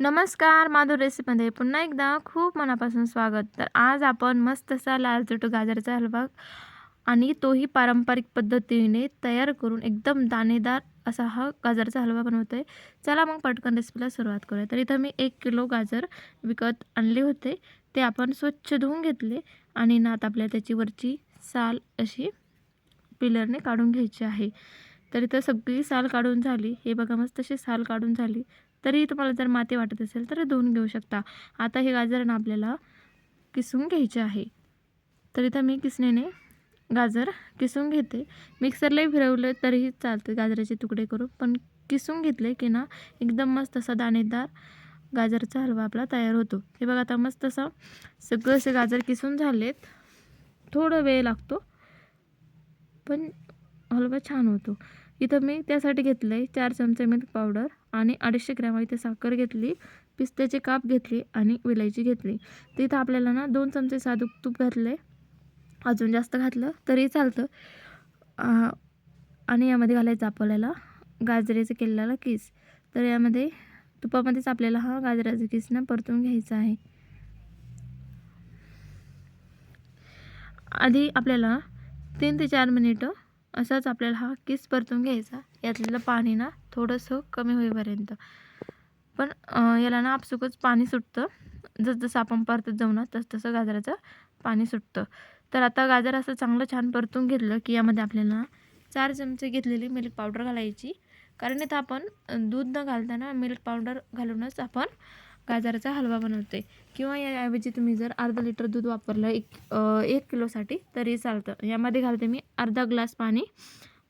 नमस्कार माधुर रेसिपीमध्ये पुन्हा एकदा खूप मनापासून स्वागत. तर आज आपण मस्त असा लाल चटू गाजराचा हलवा आणि तोही पारंपरिक पद्धतीने तयार करून एकदम दाणेदार असा हा गाजराचा हलवा बनवतो आहे चला मग पटकन रेसिपीला सुरुवात करूया. तर इथं मी एक किलो गाजर विकत आणले होते. ते आपण स्वच्छ धुवून घेतले आणि नात आपल्याला त्याची वरची साल अशी पिलरने काढून घ्यायची आहे. तर इथं सगळी साल काढून झाली. हे बघा मस्त तशी साल काढून झाली. तरी तुम्हाला जर माती वाटत असेल तर धुवून घेऊ शकता. आता हे गाजर आपल्याला किसून घ्यायचे आहे. तर इथं मी किसणीने गाजर किसून घेते. मिक्सरलाही फिरवलं तरीही चालते गाजराचे तुकडे करून. पण किसून घेतले की ना एकदम मस्त असा दाणेदार गाजरचा हलवा आपला तयार होतो. हे बघा आता मस्त असं सगळं असे गाजर किसून झालेत. थोडं वेळ लागतो. पण हलवा छान होतो. इथं मी त्यासाठी घेतलं आहे चार चमचे मिल्क पावडर आणि अडीचशे ग्रॅम इथे साखर घेतली पिस्त्याचे काप घेतली आणि विलायची घेतली. तिथं आपल्याला ना दोन चमचे साधू तूप घातले अजून जास्त घातलं तरी चालतं. आणि यामध्ये घालायचं आपल्याला गाजरेचं केलेला किस. तर यामध्ये तुपामध्येच आपल्याला हा गाजराचा किस ना परतून घ्यायचा आहे. आधी आपल्याला तीन ते चार मिनिटं असाच आपल्याला हा किस परतून घ्यायचा. यातलं पाणी ना थोडंसं कमी होईपर्यंत. पण याला ना आपसुकच पाणी सुटतं. जसजसं आपण परतत जाऊ ना तसतसं गाजराचं पाणी सुटतं. तर आता गाजर असं चांगलं छान परतून घेतलं की यामध्ये आपल्याला चार चमचे घेतलेली मिल्क पावडर घालायची. कारण इथं आपण दूध न घालताना मिल्क पावडर घालूनच आपण गाजराचा हलवा बनवते. किंवा याऐवजी तुम्ही जर अर्धा लिटर दूध वापरलं एक एक किलोसाठी तरी चालतं. यामध्ये घालते मी अर्धा ग्लास पाणी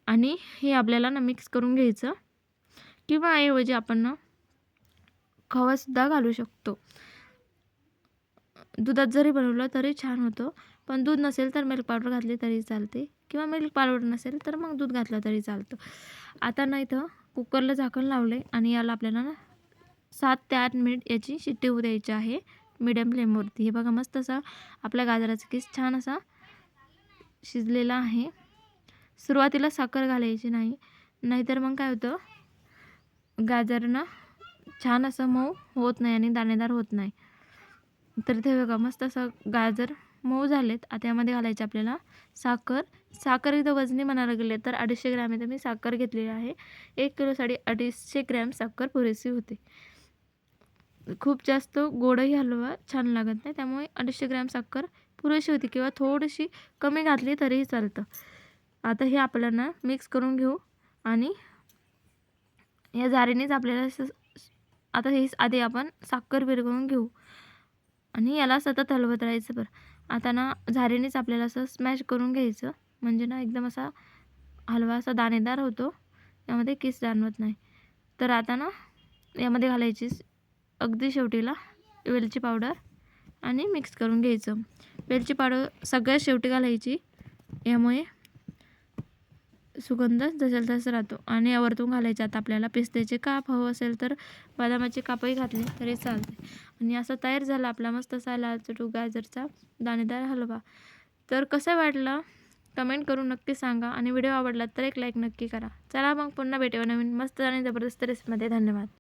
आणि हे आपल्याला ना मिक्स करून घ्यायचं. किंवा ऐवजी आपण ना खवासुद्धा घालू शकतो. दुधात जरी बनवलं तरी छान होतं. पण दूध नसेल तर मिल्क पावडर घातली तरी चालते. किंवा मिल्क पावडर नसेल तर मग दूध घातलं तरी चालतं. आता ना इथं कुकरला झाकण लावले आणि याला आपल्याला ना सात ते आठ मिनिट याची शिट्टी होऊ द्यायची आहे. मिडियम फ्लेमवरती हे बघा मस्त असा आपल्या गाजराचा केस छान असा शिजलेला आहे. सुरुवातीला साखर घालायची नाही. नाहीतर मग काय होतं? गाजरनं छान असं मऊ होत नाही आणि दाणेदार होत नाही. तर ते बघा मस्त असं गाजर मऊ झालेत. आता यामध्ये घालायचे आपल्याला साखर. साखर इथं वजनी म्हणायला गेले तर अडीचशे ग्रॅम इथं मी साखर घेतलेली आहे. एक किलोसाठी अडीचशे ग्रॅम साखर पुरेशी होते. खूप जास्त गोडही हलवा छान लागत नाही. त्यामुळे अडीचशे ग्रॅम साखर पुरेशी होती किंवा थोडीशी कमी घातली तरीही चालतं. आता हे आपल्याला मिक्स करून घेऊ आणि या जारीनेच आपल्याला आता हे आधी आपण साखर विरघळून घेऊ आणि याला सतत हलवत राहायचं बरं. आता ना झारीनेच आपल्याला असं स्मॅश करून घ्यायचं. म्हणजे ना एकदम असा हलवा असा दाणेदार होतो. यामध्ये किस जाणवत नाही. तर आता ना यामध्ये घालायची अगदी शेवटीला वेलची पावडर आणि मिक्स करून घ्यायचं. वेलची पावडर सगळ्यात शेवटी घालायची. यामुळे सुगंध जसेल तसं राहतो. आणि यावरतून घालायचं. आता आपल्याला पिस्त्याचे काप हवं असेल तर बदामाचे कापही घातले तरी चालते. आणि असं तयार झाला आपला मस्त असा लाल चटू गाजरचा दाणेदार हलवा. तर कसं वाटलं? कमेंट करून नक्की सांगा. आणि व्हिडिओ आवडला तर एक लाईक नक्की करा. चला मग पुन्हा भेटेवा नवीन मस्त आणि जबरदस्त रेसिपीमध्ये. धन्यवाद.